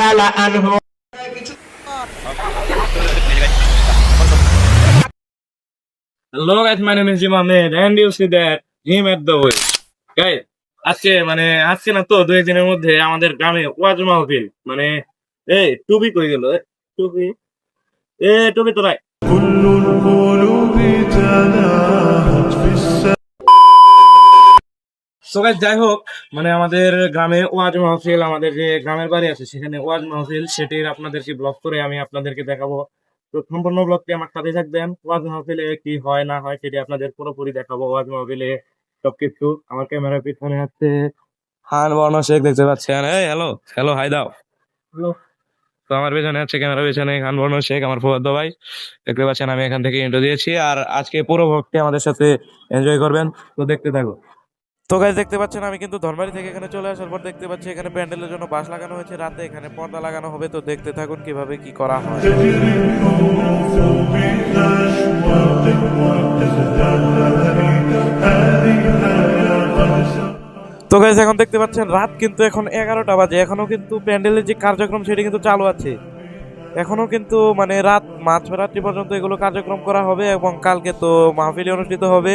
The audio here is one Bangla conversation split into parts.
তাআলা আনহু। Hello guys, my name is Jim Ahmed and you see that him at the way. Guys, আজকে মানে আজকে না তো দুই দিনের মধ্যে আমাদের গ্রামে ওয়াজ মাহফিল। মানে এই টুপি কই গেল? টুপি? এ টুপি তো নাই। কুলুল কুলুবি তানা Guys, যাই হোক মানে আমাদের গ্রামে ওয়াজ মাহফিল আমাদের যে গ্রামের বাড়ি আছে সেখানে ওয়াজ মাহফিল সেটির আপনাদেরকে ব্লগ করে আমি আপনাদেরকে দেখাবো। তো সম্পূর্ণ ব্লগটি আমার সাথে থাকবেন। ওয়াজ মাহফিলে কি হয় না হয় সেটি আপনাদের পুরোপুরি দেখাবো। ওয়াজ মাহফিলে সবকিছু আমার ক্যামেরার পিছনে আছে হান বর্ণ শেখ দেখতে পাচ্ছেন? এই হ্যালো হ্যালো হাই দাও। হ্যালো তো আমার পেছনে আছে ক্যামেরা পেছনে খান বর্ণ শেখ আমার ফুয়াদ্দ ভাই। দেখতে পাচ্ছেন আমি এখান থেকে ইন্টো দিয়েছি। আর আজকে পুরো ভক্তি আমাদের সাথে এনজয় করবেন। তো দেখতে থাকো। তো গাছ দেখতে পাচ্ছেন, আমি কিন্তু ধর্মারি থেকে এখানে চলে আসার পর দেখতে পাচ্ছি এখানে প্যান্ডেলের জন্য বাস লাগানো হয়েছে। রাতে এখানে পর্দা লাগানো হবে, তো দেখতে থাকুন কীভাবে কি করা হয়। তো গাইজ এখন দেখতে পাচ্ছেন, রাত কিন্তু এখন এগারোটা বাজে। এখনও কিন্তু প্যান্ডেলের যে কার্যক্রম, সেটি কিন্তু চালু আছে। এখনও কিন্তু মানে রাত মাঝ রাত্রি পর্যন্ত এগুলো কার্যক্রম করা হবে এবং কালকে তো মাহফিলি অনুষ্ঠিত হবে।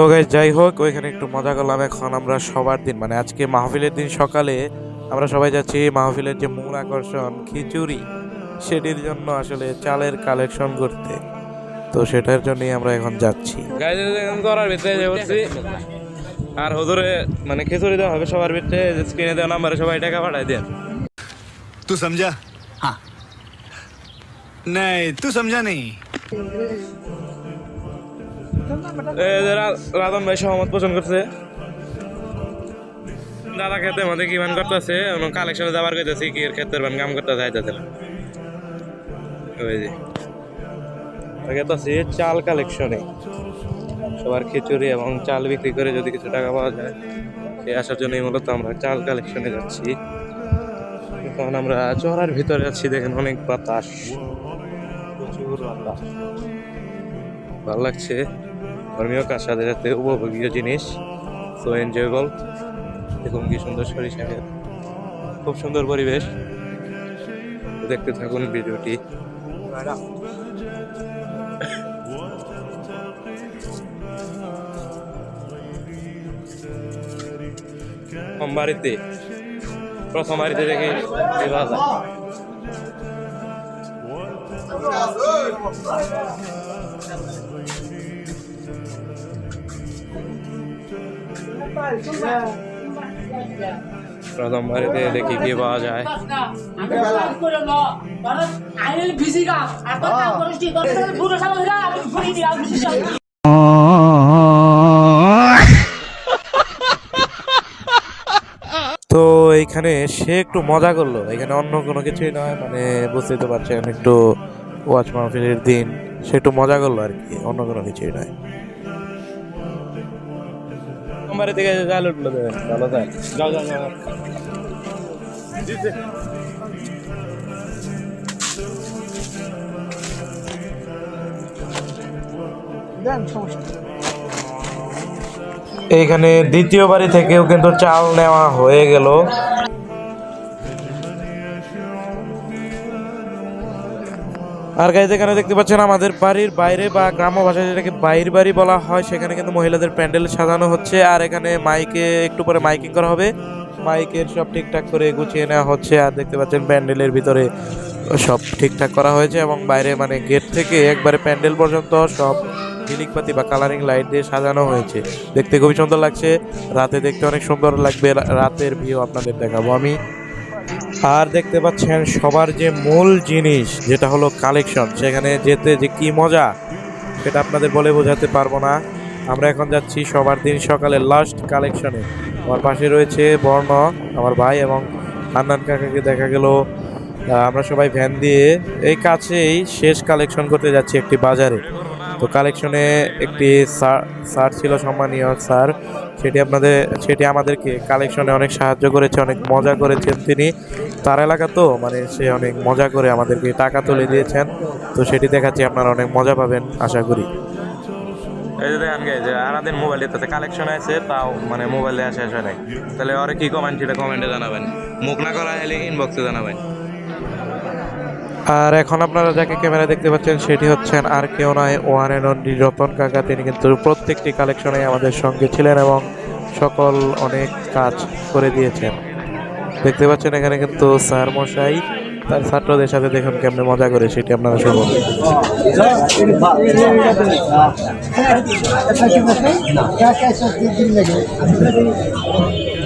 তো গাই যাই হোক ওইখানে একটু মজা করলাম। এখন আমরা সবার দিন মানে আজকে মাহফিলের দিন সকালে আমরা সবাই যাচ্ছি মাহফিলের যে মূল আকর্ষণ খিচুড়ি। সেটির জন্য আসলে চালের কালেকশন করতে। তো সেটার জন্যই আমরা এখন যাচ্ছি। ভিতরে আর হুজুরে মানে খিচুড়ি দেওয়া হবে সবার ভিতরে স্ক্রিনে দেওয়া নাম্বারে সবাই টাকা পাঠাই দেন। তুই সমঝা হ্যাঁ নাই তুই সমঝা নেই রাজন ভাই সহমত পোষণ করছে। দাদা খেতে মধ্যে কি মান করতেছে? কালেকশনে যাবার কইতেছি, কি এর ক্ষেত্রে বান কাম করতে যাইতেছে ওই যে। গেতাছি চাল কালেকশনে সবার খিচুড়ি এবং চাল বিক্রি করে যদি কিছু টাকা পাওয়া যায় সে আসার জন্যই মূলত আমরা চাল কালেকশনে যাচ্ছি। এখন আমরা চড়ার ভিতরে আছি, দেখেন অনেক বাতাস। প্রচুর বাতাস। ভালো লাগছে। ধর্মীয় কাজ সাথে সাথে উপভোগীয় জিনিস সো এনজয়েবল দেখুন কি সুন্দর সরিষা ক্ষেত। খুব সুন্দর পরিবেশ। দেখতে থাকুন ভিডিওটি। প্রথম বাড়িতে, প্রথম দেখি প্রথম বাড়িতে দেখি কি পাওয়া যায়? এখন তো এইখানে সে একটু মজা করল। এখানে অন্য কোনো কিছুই নয় মানে বুঝতেই তো পারছেন, একটু ওয়াচ মাহফিলের দিন, সে একটু মজা করল আর কি, অন্য কোনো কিছুই নয়। বাড়ি থেকে দেবেন ভালো যাও যাও যাও। এইখানে দ্বিতীয় বাড়ি থেকেও কিন্তু চাল নেওয়া হয়ে গেল। আর গাইজ এখানে দেখতে পাচ্ছেন আমাদের বাড়ির বাইরে বা গ্রাম্য ভাষায় যেটাকে বাইর বাড়ি বলা হয়, সেখানে কিন্তু মহিলাদের প্যান্ডেল সাজানো হচ্ছে। আর এখানে মাইকে, একটু পরে মাইকিং করা হবে। মাইকের সব ঠিকঠাক করে গুছিয়ে নেওয়া হচ্ছে। আর দেখতে পাচ্ছেন প্যান্ডেলের ভিতরে সব ঠিকঠাক করা হয়েছে এবং বাইরে মানে গেট থেকে একবারে প্যান্ডেল পর্যন্ত সব ঝিলিকপাতি বা কালারিং লাইট দিয়ে সাজানো হয়েছে। দেখতে খুবই সুন্দর লাগছে। রাতে দেখতে অনেক সুন্দর লাগবে। রাতের ভিউ আপনাদের দেখাবো আমি। আর দেখতে পাচ্ছেন সবার যে মূল জিনিস, যেটা হলো কালেকশন সেখানে যেতে যে কি মজা, সেটা আপনাদের বলে বোঝাতে পারব না। আমরা এখন যাচ্ছি সবার দিন সকালে লাস্ট কালেকশনে আমার পাশে রয়েছে বর্ণ, আমার ভাই এবং হান্নান কাকাকে দেখা গেল। আমরা সবাই ভ্যান দিয়ে এই কাছেই শেষ কালেকশন করতে যাচ্ছি একটি বাজারে। তো কালেকশনে একটি স্যার স্যার ছিল সম্মানীয় স্যার সেটি আপনাদের, সেটি আমাদেরকে কালেকশনে অনেক সাহায্য করেছে, অনেক মজা করেছেন তিনি। তার এলাকা তো মানে সে অনেক মজা করে আমাদেরকে টাকা তুলে দিয়েছেন। তো সেটি দেখাচ্ছি, আপনারা অনেক মজা পাবেন, আশা করি। এই যে দেখেন গাইজ আনাদের মোবাইল কালেকশন আছে, তাও মানে মোবাইলে আসে আসে নাই। তাহলে ওরে কি কমেন্ট সেটা কমেন্টে জানাবেন। মুখ না করা হলে ইনবক্সে জানাবেন। আর এখন আপনারা যাকে ক্যামেরা দেখতে পাচ্ছেন সেটি হচ্ছেন আর কেউ নয় ওয়ান এন্ড অনলি রতন কাকা তিনি কিন্তু প্রত্যেকটি কালেকশনে আমাদের সঙ্গে ছিলেন এবং সকল অনেক কাজ করে দিয়েছেন দেখতে পাচ্ছেন এখানে কিন্তু স্যার মশাই তার ছাত্রদের সাথে দেখুন কেমনে মজা করে সেটি আপনারা শুনুন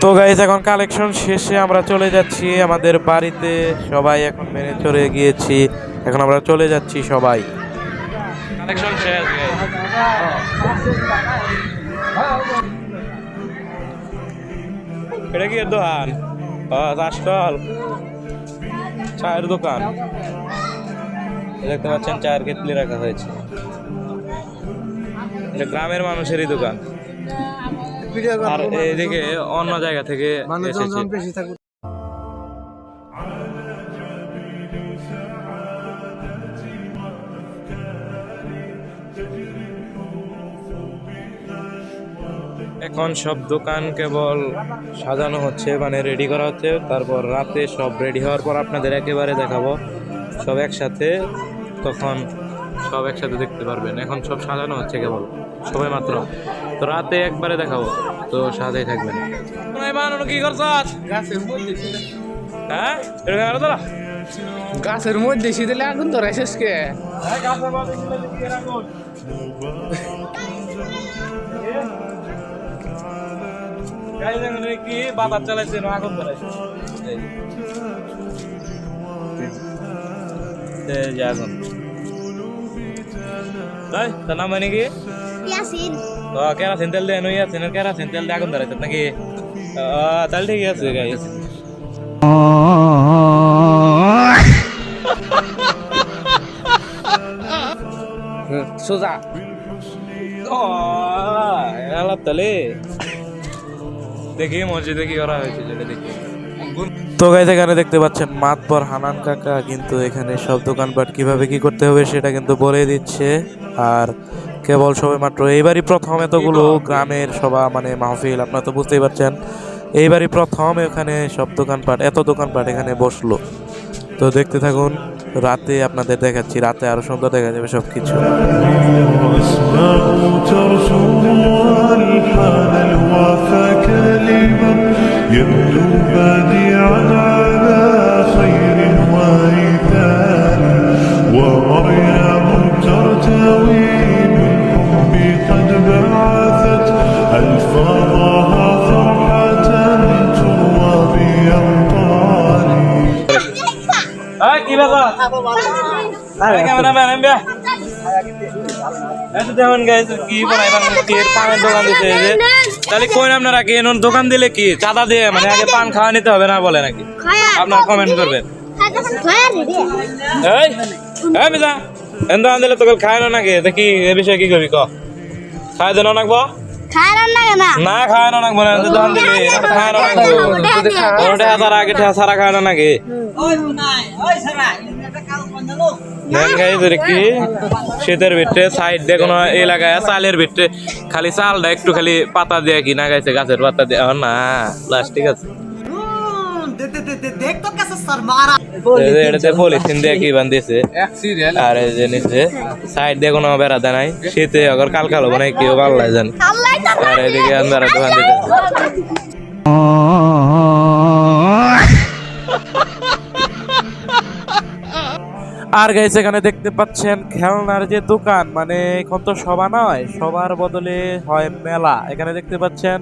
তো গাইজ এখন কালেকশন শেষে আমরা চলে যাচ্ছি আমাদের বাড়িতে। সবাই এখন মেনে চলে গিয়েছি। এখন আমরা চলে যাচ্ছি সবাই। দোকান? চায়ের দোকান। দেখতে পাচ্ছেন চায়ের কেটলি রাখা হয়েছে। এটা গ্রামের মানুষেরই দোকান। আর এইদিকে অন্য জায়গা থেকে এসেছে। এখন সব দোকান কেবল সাজানো হচ্ছে মানে রেডি করা হচ্ছে। তারপর রাতে সব রেডি হওয়ার পর আপনাদের একেবারে দেখাবো। সব একসাথে তখন সব একসাথে দেখতে পারবেন। এখন সব সাজানো হচ্ছে কেবল সবাই মাত্র। তো রাতে একবারে দেখাবো তো সাজাই থাকবেন। কি করছস? হ্যাঁ? গাছের মধ্যে শীতলে আগুন ধরে শেষ কে? বাতাস চালাইছে আগুন ধরাইছে এই তাই তার নাম মানে কি ইয়াসিন তো কেরাসিন তেল আছে না কেরাসিন তেল দিয়ে আগুন ধরাইছে নাকি? তাহলে ঠিক আছে গাইস সোজা। আলাপ তাহলে দেখি মসজিদে কি করা হয়েছে যেটা দেখি। তো গাইজ এখানে দেখতে পাচ্ছেন মাতবর হানান কাকা, কিন্তু এখানে সব দোকানপাট কীভাবে কি করতে হবে সেটা কিন্তু বলে দিচ্ছে। আর কেবল সবে মাত্র এইবারই প্রথম এতগুলো গ্রামের সভা মানে মাহফিল, আপনারা তো বুঝতেই পারছেন। এইবারই প্রথম এখানে সব দোকানপাট, এত দোকানপাট এখানে বসল। তো দেখতে থাকুন, রাতে আপনাদের দেখাচ্ছি, রাতে আরও সুন্দর দেখা যাবে সব কিছু ناغوت رسول الله الحان كلمة يبدو بديعا على خير وإيثار ومريم ترتوي بالحب قد بعثت ألفاظها فرحة تروى بأمطار هاي كيف هذا؟ هاي كيف هذا؟ এই তো দেখুন গাইস কি এর পানের দোকান দিতে এই যে। তাহলে কই আপনারা কি এমন দোকান দিলে কি চাঁদা দিয়ে মানে আগে পান খাওয়া নিতে হবে না বলে নাকি? আপনারা কমেন্ট করবেন। এই এই মিজা এন দোকান দিলে তোকে খায় না নাকি? কি এ বিষয়ে কি করবি ক? খায় দেন নাকবো না না খায় না নাকবো না দোকান দিলে খায় না নাকবো ওটা সারা আগে সারা খায় না নাকি? শীতের ভিতরে সাইড দিয়ে কোনো এলাকায় চালের ভিতরে খালি চালটা একটু খালি পাতা দিয়ে কি না গাইছে, গাছের পাতা দিয়ে। না প্লাস্টিক আছে। শীতে কাল বানাই কেউ ভালো জানে। আল্লাহ আর এদিকে আন্দারা আর গাইস এখানে দেখতে পাচ্ছেন খেলনার যে দোকান মানে এখন তো সভা নয় সবার বদলে হয় মেলা এখানে দেখতে পাচ্ছেন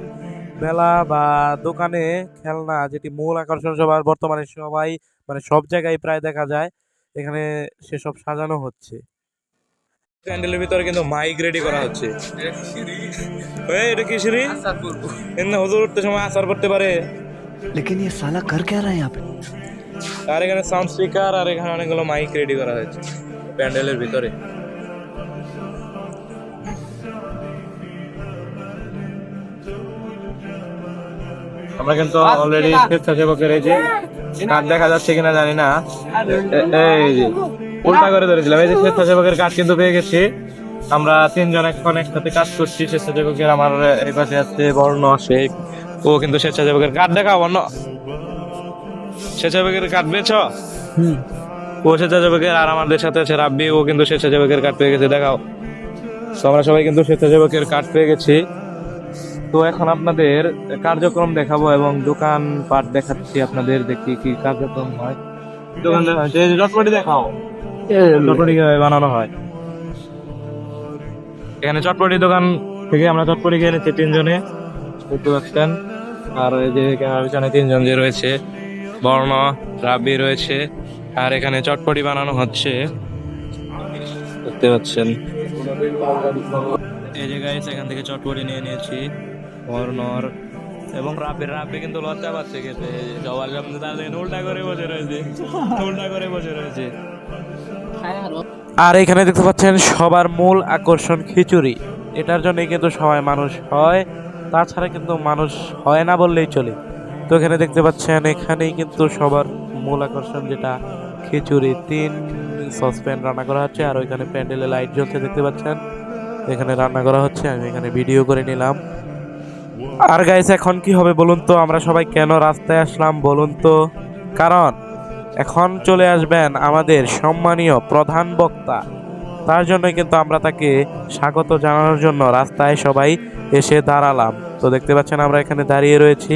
মেলা বা দোকানে খেলনা যেটি মূল আকর্ষণ সবার বর্তমানে সবাই মানে সব জায়গায় প্রায় দেখা যায় এখানে সেসব সাজানো হচ্ছে প্যান্ডেলের ভিতরে কিন্তু মাইক রেডি করা হচ্ছে এই, এটা কি সিঁড়ি এমনি হুজুর উঠতে সময় আসার করতে পারে लेकिन ये साला कर क्या रहा है यहाँ पे আর এখানে সাউন্ড স্পিকার আর এখানে অনেকগুলো মাইক রেডি করা হয়েছে প্যান্ডেলের ভিতরে। আমরা কিন্তু অলরেডি স্বেচ্ছাসেবকের এই যে কার্ড দেখা যাচ্ছে কিনা জানি না। এই যে উল্টা করে ধরেছিলাম এই যে স্বেচ্ছাসেবকের কার্ড কিন্তু পেয়ে গেছি। আমরা তিনজন এখন একসাথে কাজ করছি। স্বেচ্ছাসেবকের আমার এই পাশে আছে বর্ণ শেখ। ও কিন্তু স্বেচ্ছাসেবকের কার্ড দেখাও বর্ণ। স্বেচ্ছাসেবকের কার্ড পেয়েছ? ও স্বেচ্ছাসেবকের আর আমাদের সাথে আছে রাব্বি ও কিন্তু স্বেচ্ছাসেবকের কার্ড পেয়ে গেছে দেখাও। তো আমরা সবাই কিন্তু স্বেচ্ছাসেবকের কার্ড পেয়ে গেছি। তো এখন আপনাদের কার্যক্রম দেখাবো এবং দোকান পাট দেখাচ্ছি আপনাদের দেখি কি কার্যক্রম হয়। দোকান চটপটি দেখাও। চটপটি বানানো হয়। এখানে চটপটি দোকান থেকে আমরা চটপটি কিনে নিচ্ছি তিনজনে। দেখতে পাচ্ছেন। আর এই যে পিছনে তিনজন যে রয়েছে। বর্ণ রাব্বি রয়েছে। আর এখানে চটপটি বানানো হচ্ছে। দেখতে পাচ্ছেন। এই যে গাইস এখান থেকে চটপটি নিয়ে নিয়েছি বর্ণর এবং রাব্বির, রাব্বি কিন্তু লজ্জা পাচ্ছে খেতে। সবার সামনে দাঁড়িয়ে উল্টা করে বসে রয়েছে। উল্টা করে বসে রয়েছে। আর এখানে দেখতে পাচ্ছেন সবার মূল আকর্ষণ খিচুড়ি। এটার জন্যই কিন্তু সবাই মানুষ হয়। তাছাড়া কিন্তু মানুষ হয় না বললেই চলে। তো এখানে দেখতে পাচ্ছেন, এখানেই কিন্তু সবার মূল আকর্ষণ যেটা, খিচুড়ি, তিন সসপ্যান রান্না করা হচ্ছে, আর ওইখানে প্যান্ডেলে লাইট জ্বলছে, দেখতে পাচ্ছেন। এখানে রান্না করা হচ্ছে, আমি এখানে ভিডিও করে নিলাম। আর গাইস এখন কি হবে বলুন তো, আমরা সবাই কেন রাস্তায় আসলাম বলুন তো? কারণ, এখন চলে আসবেন আমাদের সম্মানীয় প্রধান বক্তা। তার জন্য কিন্তু আমরা তাকে স্বাগত জানানোর জন্য রাস্তায় সবাই এসে দাঁড়ালাম। তো দেখতে পাচ্ছেন, আমরা এখানে দাঁড়িয়ে রয়েছি।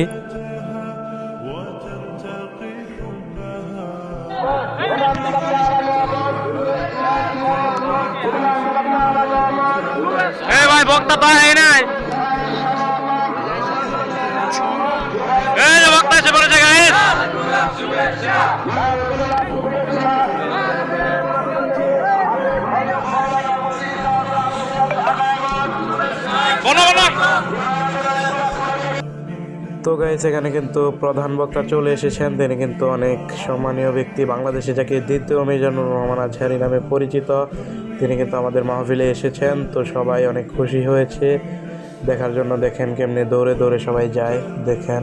তো গাইস এখানে কিন্তু প্রধান বক্তা চলে এসেছেন। তিনি কিন্তু অনেক সম্মানীয় ব্যক্তি বাংলাদেশে, যাকে দ্বিতীয় মিজানুর রহমান আজহারি নামে পরিচিত। তিনি কিন্তু আমাদের মাহফিলে এসেছেন, তো সবাই অনেক খুশি হয়েছে। দেখার জন্য দেখেন কেমনি দৌড়ে দৌড়ে সবাই যায়। দেখেন।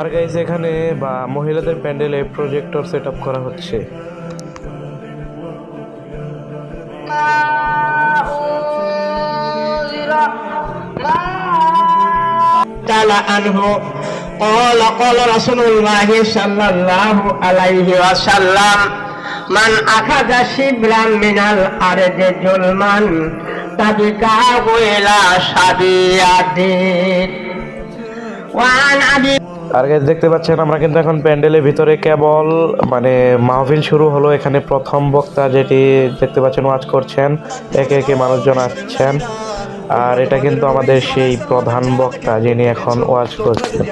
আর গাইস এখানে বা মহিলাদের প্যান্ডেলে প্রজেক্টর সেট আপ করা হচ্ছে تعالى عنه قال قال رسول الله صلى الله عليه وسلم من أخذ شبرا من الأرض ظلما تبقاه إلى سبيل وعن أبي আর গাইস দেখতে পাচ্ছেন, আমরা কিন্তু এখন প্যান্ডেলের ভিতরে কেবল মানে মাহফিল শুরু হলো। এখানে প্রথম বক্তা যেটি দেখতে পাচ্ছেন, ওয়াজ করছেন, একে একে মানুষজন আসছেন। আর এটা কিন্তু আমাদের সেই প্রধান বক্তা যিনি এখন ওয়াজ করছেন।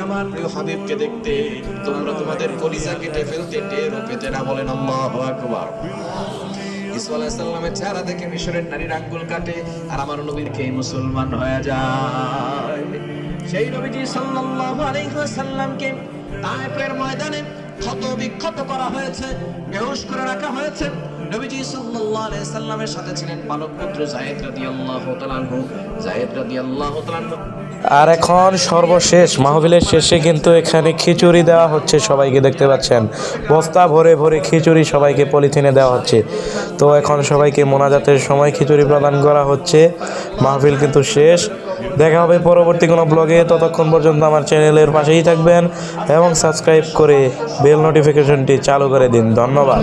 চেহারা দেখে মিশরের নারীর আঙ্গুল কাটে, আর আমার মুসলমান হয়ে যায়। সেই নবীজি সাল্লাল্লাহু আলাইহি ওয়াসাল্লামকে তায়েফের ময়দানে ক্ষত বিক্ষত করা হয়েছে, বেহুশ করে রাখা হয়েছে, নবীজি সাল্লাল্লাহু আলাইহি সাল্লামের সাথে ছিলেন পালক পুত্র যায়েদ রাদিয়াল্লাহু তাআলা আনহু। যায়েদ রাদিয়াল্লাহু তাআলা আর এখন সর্বশেষ মাহফিলের শেষে কিন্তু এখানে খিচুড়ি দেওয়া হচ্ছে সবাইকে দেখতে পাচ্ছেন। বস্তা ভরে ভরে খিচুড়ি সবাইকে পলিথিনে দেওয়া হচ্ছে। তো এখন সবাইকে মোনাজাতের সময় খিচুড়ি প্রদান করা হচ্ছে। মাহফিল কিন্তু শেষ। দেখা হবে পরবর্তী কোনো ব্লগে ততক্ষণ পর্যন্ত আমার চ্যানেলের পাশেই থাকবেন এবং সাবস্ক্রাইব করে বেল নোটিফিকেশনটি চালু করে দিন। ধন্যবাদ।